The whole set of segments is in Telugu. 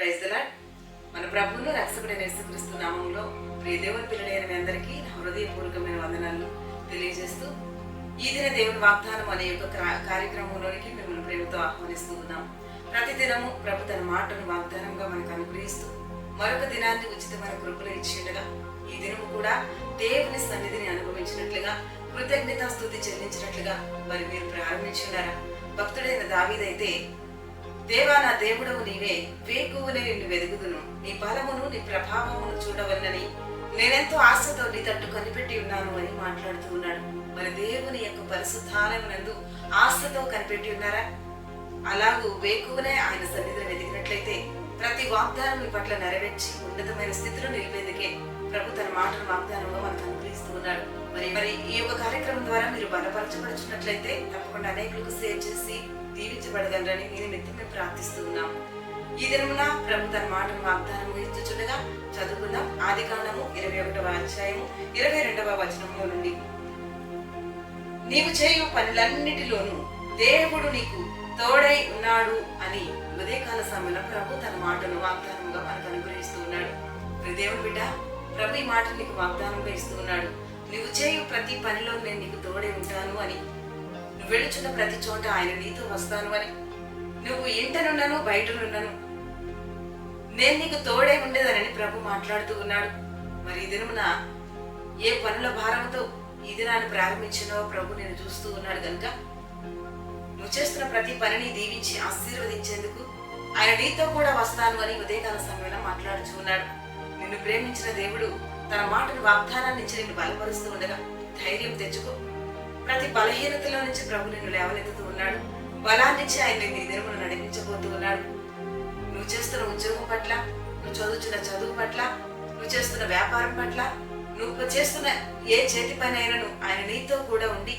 ప్రైజ్ దలాడ్ మన ప్రభువులో రక్షకుడైన యేసుక్రీస్తు నామంలో ప్రియ దేవుని పిల్లలైన మీ అందరికీ హృదయపూర్వకమైన వందనాలు తెలియజేస్తూ ఈ దిన దేవుని వాగ్దానం అనే యొక్క కార్యక్రమంలోనికి మిమ్మల్ని ప్రేమతో ఆహ్వానిస్తూ ఉన్నాం. ప్రతిదినము ప్రభు తన మాటను వాగ్దానంగా మనకు అనుగ్రహిస్తూ మరొక దినాన్ని ఉచితమైన కృపలు ఇచ్చిండగా ఈ దినము కూడా దేవుని సన్నిధిని అనుభవించినట్లుగా కృతజ్ఞత స్థుతి చెల్లించినట్లుగా మరి మీరు ప్రారంభించున్నారా? భక్తుడైన దావీదైతే దేవా నా దేవుడవు నీవే. వేకువనే నిన్ను వెదుగుదును నీ బలమును నీ ప్రభావమును చూడవల్లని నేనెంతో ఆశతో నీ తట్టు కనిపెట్టి ఉన్నాను అని మాట్లాడుతూ ఉన్నాడు. మరి దేవుని యొక్క పరిశుద్ధాలయమునందు ఆశతో కనిపెట్టి ఉన్నారా? అలాగూ వేకువనే ఆయన సన్నిధిని వెతికినట్లయితే ప్రతి వాగ్దానం మీ పట్ల నెరవేర్చి ఉన్నతమైన స్థితిలో నిలిపేందుకే ప్రభు తన మాటను వాగ్దానంలో మనకు అనుగ్రహిస్తూ ఉన్నాడు. మరి ఈ యొక్క కార్యక్రమం ద్వారా మీరు బలపరచబడుచున్నట్లయితే తప్పకుండా అనేకులకు సేవ్ చేసి దీవించబడగలరని నేను నిత్యమే ప్రార్థిస్తూ ఉన్నాము. ఈ దినమున ప్రభు తన మాటను వాగ్దానం ఇచ్చుచుండగా చదువుకుందాం. ఆది కాండము ఇరవై ఒకటవ అధ్యాయము ఇరవై రెండవ వచనంలో నుండి. నీవు చేయు పనులన్నిటిలోనూ దేవుడు నీకు తోడై ఉన్నాడు అని ఉదయకాల సమయంలో ప్రభు తన మాటను వాగ్దానంగా మనకు అనుగ్రహిస్తూ ఉన్నాడు. దేవుడు బిడ్డ ప్రభు ఈ మాట నీకు వాగ్దానంగా ఇస్తూ ఉన్నాడు. నువ్వు చేయు ప్రతి పనిలో నేను నీకు తోడే ఉంటాను అని. నువ్వు వెళుచున్న ప్రతి చోట ఆయన నీతో వస్తాను అని. నువ్వు ఇంటనున్నాను బయటనున్నాను. నేను నీకు తోడే ఉండేదనని ప్రభు మాట్లాడుతూ ఉన్నాడు. మరి ఈ దినమున ఏ పనుల భారంతో ఈ దినాన్ని ప్రారంభించినో ప్రభు నేను చూస్తూ ఉన్నాడు కనుక నువ్వు చేస్తున్న ప్రతి పనిని దీవించి ఆశీర్వదించేందుకు ఆయన నీతో కూడా వస్తాను అని ఉదయకాల సమయంలో మాట్లాడుచు ఉన్నాడు. నిన్ను ప్రేమించిన దేవుడు తన మాటను వాగ్దానాన్ని ఇచ్చి నిన్ను బలపరుస్తూ ఉండగా ధైర్యం తెచ్చుకో. ప్రతి బలహీనతలో నుంచి ప్రభు నిన్ను లేవనెత్తుతూ ఉన్నాడు. బలాన్నిచ్చి ఆయన నిన్ను ఈ దినమును నడిపించబోతూ ఉన్నాడు. నువ్వు చేస్తున్న ఉద్యోగం పట్ల నువ్వు చదువుతున్న చదువు పట్ల నువ్వు చేస్తున్న వ్యాపారం పట్ల నువ్వు చేస్తున్న ఏ చేతి పని అయినను ఆయన నీతో కూడా ఉండి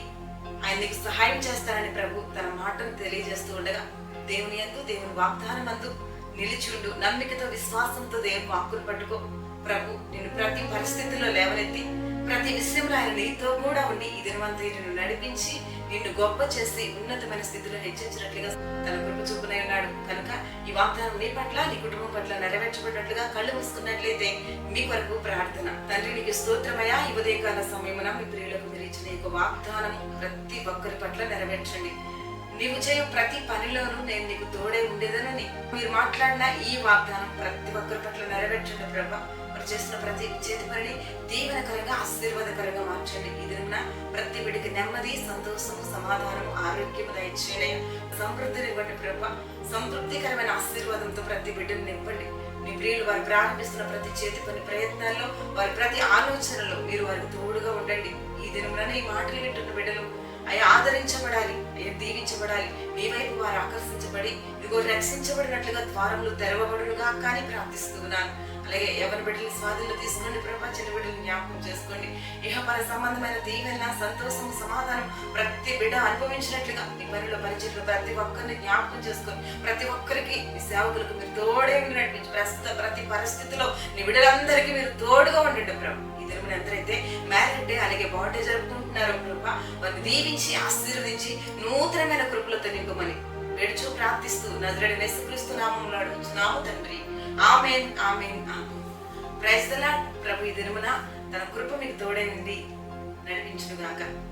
ఆయన నీకు సహాయం చేస్తానని ప్రభు తన మాటను తెలియజేస్తూ ఉండగా దేవుని యందు దేవుని వాగ్దానం అందు నిలిచుండు నమ్మికతో విశ్వాసంతో దేవుని వాక్కులు పట్టుకో. ప్రభు పరిస్థితిలో లేవనెత్తి ప్రతి విషయంలో ఆయన నీతో కూడా ఉండి ఈ దినవంతా నిన్ను నడిపించి నిన్ను గొప్ప చేసి ఉన్నతమైన స్థితిలో హెచ్చించినట్లుగా తన కృప చూపునై ఉన్నాడు కనుక ఈ వాగ్దానం నీ పట్ల నీ కుటుంబం పట్ల నెరవేర్చబడినట్లుగా కళ్ళు మూసుకున్నట్లయితే మీ కొరకు ప్రార్థన. తండ్రి నీకు స్తోత్రమయా ఈ ఉదయకాల సమయమున మీ ప్రియులకు మీరు ఇచ్చిన యొక్క వాగ్దానం ప్రతి ఒక్కరి పట్ల నెరవేర్చండి. నీవు చేయు ప్రతి పనిలోనూ నేను నీకు తోడే ఉండేదనని మీరు మాట్లాడిన ఈ వాగ్దానం ప్రతి ఒక్కరి పట్ల నెరవేర్చండి ప్రభా. మరి చేస్తున్న ప్రతి చేతి పనిని దీవెనకరంగా ఆశీర్వాదకరంగా మార్చండి. ఇది ప్రతి బిడ్డకి నెమ్మది సంతోషము సమాధానము ఆరోగ్యము దయచేయనయ సమృద్ధిని ఇవ్వండి ప్రభా. సంతృప్తికరమైన ఆశీర్వాదంతో ప్రతి బిడ్డను నింపండి. మీ ప్రియులు వారు ప్రారంభిస్తున్న ప్రతి చేతి పని ప్రయత్నాల్లో వారి ప్రతి ఆలోచనలో మీరు వారికి తోడుగా ఉండండి. ఈ దినంలోనే ఈ మాటలు వింటున్న బిడ్డలు అవి ఆదరించబడాలి. అవి దీవించబడాలి. మీ వైపు వారు ఆకర్షించబడి ఇదిగో రక్షించబడినట్లుగా ద్వారములు తెరవబడునుగా కానీ ప్రార్థిస్తున్నాను అలాగే ఎవరి బిడ్డలు స్వాధీనంలో తీసుకోండి ప్రభా చిన్న బిడ్డలు జ్ఞాపకం చేసుకోండి. ఇహపర సంబంధమైన దీవెన సంతోషం సమాధానం ప్రతి బిడ్డ అనుభవించినట్లుగా మీ పనిలో పరిచయంలో ప్రతి ఒక్కరిని జ్ఞాపకం చేసుకొని ప్రతి ఒక్కరికి మీ సేవకులకు మీరు తోడే నడిపించి ప్రస్తుత ప్రతి పరిస్థితిలో నీ బిడ్డలందరికీ మీరు తోడుగా ఉండండి ప్రభు. ఈ దినమున మ్యారేజ్ డే అలాగే బర్త్డే జరుపుకుంటున్నారో కృప. వారిని దీవించి ఆశీర్వదించి నూతనమైన కృపలతో నింపమని వేడుచు ప్రార్థిస్తూ నజరడి నెసుక్రీస్తు నామంలో అడుగుతున్నాము తండ్రి. Amen amen amen. ప్రైజ్ ప్రభు ఈ దినమున తన కృప మీకు తోడైంది నడిపించుగాక